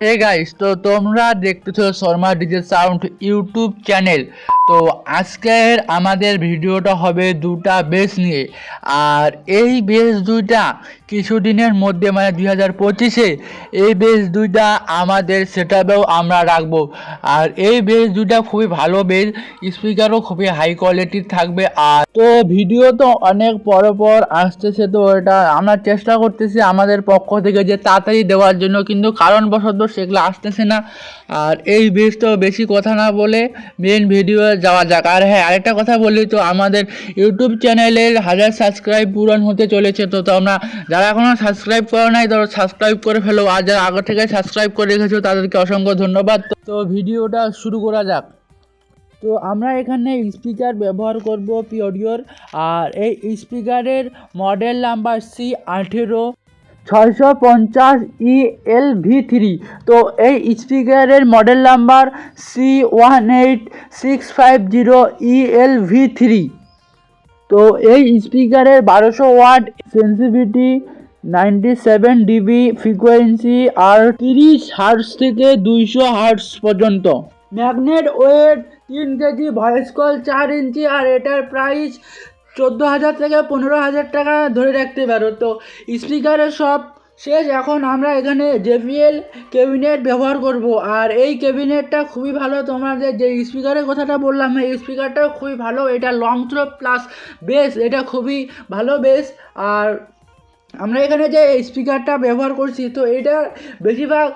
Hey guys তো তোমরা দেখতেছো Sharma DJ sound YouTube channel তো আজকের আমাদের ভিডিওটা হবে দুটা বেস নিয়ে। আর এই বেস দুইটা কিছুদিনের মধ্যে মানে দুই হাজার পঁচিশে, এই বেস দুইটা আমাদের সেটাপেও আমরা রাখব। আর এই বেস দুইটা খুবই ভালো বেস, স্পিকারও খুবই হাই কোয়ালিটির থাকবে। আর তো ভিডিও তো অনেক পর পর আসতেছে তো, এটা আমরা চেষ্টা করতেছি আমাদের পক্ষ থেকে যে তাড়াতাড়ি দেওয়ার জন্য, কিন্তু কারণবশত সেগুলো আসতেছে না। আর এই তো বেশি কথা না বলে মেন ভিডিও যাওয়া যাক। আর হ্যাঁ আরেকটা কথা বলি তো, আমাদের ইউটিউব চ্যানেলের হাজার সাবস্ক্রাইব পূরণ হতে চলেছে তো তোমরা যারা এখনও সাবস্ক্রাইব করো নাই, তারা সাবস্ক্রাইব করে ফেলো। আর যারা আগে থেকে সাবস্ক্রাইব করে রেখেছো, তাদেরকে অসংখ্য ধন্যবাদ। তো ভিডিওটা শুরু করা যাক। তো আমরা এখানে স্পিকার ব্যবহার করব পিওডিওর আর এই স্পিকারের মডেল নাম্বার সি আঠেরো। ছয়শো পঞ্চাশ ই এল ভি থ্রি তো এই স্পিকারের model number C one eight six five zero E L V three তো এই স্পিকারের বারোশো watt sensitivity ninety seven dB frequency আর তিরিশ হার্টস থেকে দুইশো হার্টস পর্যন্ত। ম্যাগনেট ওয়েট তিন কেজি ভয়েস কল চার ইঞ্চি আর এটার প্রাইস চোদ্দ হাজার থেকে পনেরো হাজার টাকা ধরে রাখতে পারো। তো স্পিকারের সব শেষ, এখন আমরা এখানে জেপিএল ক্যাবিনেট ব্যবহার করব। আর এই ক্যাবিনেটটা খুবই ভালো তোমাদের, যে স্পিকারের কথাটা বললাম, এই স্পিকারটাও খুবই ভালো। এটা লং থ্রো প্লাস বেস এটা খুবই ভালো বেস আর আমরা এখানে যে স্পিকারটা ব্যবহার করছি, তো এটা বেশিরভাগ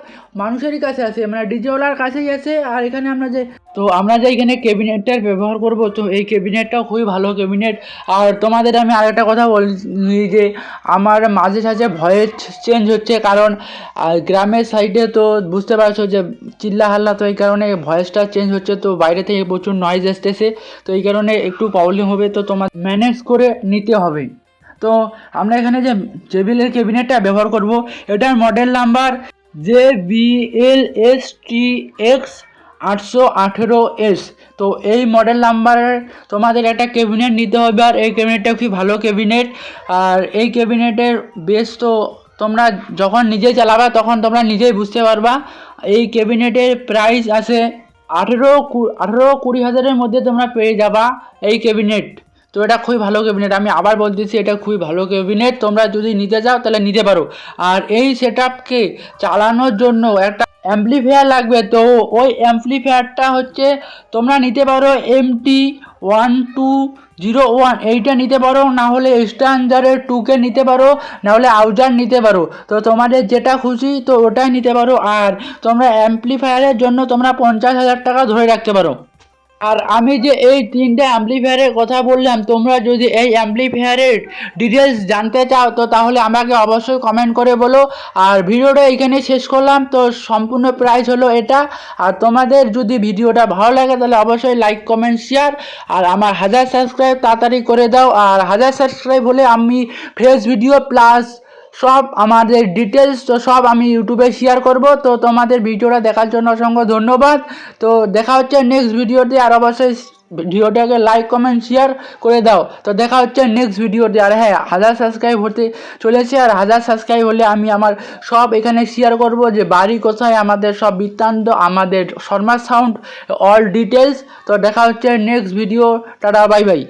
মানুষেরই কাছে আছে মানে ডিজেওয়ালার কাছেই আছে, আর এখানে আমরা যে তো আমরা যে এখানে ক্যাবিনেটটার ব্যবহার করব, তো এই ক্যাবিনেটটাও খুবই ভালো ক্যাবিনেট আর তোমাদের আমি আরেকটা কথা বলি যে, আমার মাঝে সাঝে ভয়েস চেঞ্জ হচ্ছে, কারণ গ্রামের সাইডে তো বুঝতে পারছ যে চিল্লা হাল্লা তো এই কারণে ভয়েসটা চেঞ্জ হচ্ছে, তো বাইরে থেকে প্রচুর নয়েজ আসতেছে, তো এই কারণে একটু প্রবলেম হবে, তো তোমার ম্যানেজ করে নিতে হবে। তো আমরা এখানে যে টেবিলের ক্যাবিনেটটা ব্যবহার করব, এটার model number J B L S T X আটশো আঠেরো এস। তো এই মডেল নাম্বারের তোমাদের একটা ক্যাবিনেট নিতে হবে, আর এই ক্যাবিনেটটা খুবই ভালো ক্যাবিনেট। আর এই ক্যাবিনেটের বেশ তো তোমরা যখন নিজে চালাবা, তখন তোমরা নিজেই বুঝতে পারবা। এই ক্যাবিনেটের প্রাইস আছে আঠেরো কু, আঠেরো কুড়ি হাজারের মধ্যে তোমরা পেয়ে যাবা এই ক্যাবিনেট। তো এটা খুবই ভালো ক্যাবিনেট আমি আবার বলতেছি, এটা খুবই ভালো ক্যাবিনেট তোমরা যদি নিতে যাও তাহলে নিতে পারো। আর এই সেট চালানোর জন্য একটা অ্যাম্পলিফায়ার লাগবে। তো ওই অ্যাম্পলিফায়ারটা হচ্ছে, তোমরা নিতে পারো MT one two zero one এইটা নিতে পারো, না হলে স্ট্যান্ডারের টুকে নিতে পারো, না হলে আউজার নিতে পারো। তো তোমাদের যেটা খুশি, তো ওটাই নিতে পারো। আর তোমরা অ্যাম্পলিফায়ারের জন্য তোমরা পঞ্চাশ হাজার টাকা ধরে রাখতে পারো। আর আমি যে এই তিনটে অ্যাম্পলিফায়ারের কথা বললাম, তোমরা যদি এই অ্যাম্পলিফায়ারের ডিটেলস জানতে চাও, তো তাহলে আমাকে অবশ্যই কমেন্ট করে বলো। আর ভিডিওটা এখানে শেষ করলাম, তো সম্পূর্ণ প্রাইস হলো এটা। আর তোমাদের যদি ভিডিওটা ভালো লাগে, তাহলে অবশ্যই লাইক কমেন্ট শেয়ার আর আমার হাজার সাবস্ক্রাইব তাড়াতাড়ি করে দাও। আর হাজার সাবস্ক্রাইব হলে আমি ফ্রেশ ভিডিও প্লাস সব আমাদের ডিটেলস তো সব আমি ইউটিউবে শেয়ার করব। তো তোমাদের ভিডিওটা দেখার জন্য অসংখ্য ধন্যবাদ। তো দেখা হচ্ছে নেক্সট ভিডিওতে আর অবশ্যই ভিডিওটাকে লাইক কমেন্ট শেয়ার করে দাও। তো দেখা হচ্ছে নেক্সট ভিডিওতে আর হ্যাঁ হাজার সাবস্ক্রাইব হতে চলেছে। আর হাজার সাবস্ক্রাইব হলে আমি আমার সব এখানে শেয়ার করব যে বাড়ি কোথায়, আমাদের সব বৃত্তান্ত, আমাদের শর্মা সাউন্ড অল ডিটেলস তো দেখা হচ্ছে next video tata bye bye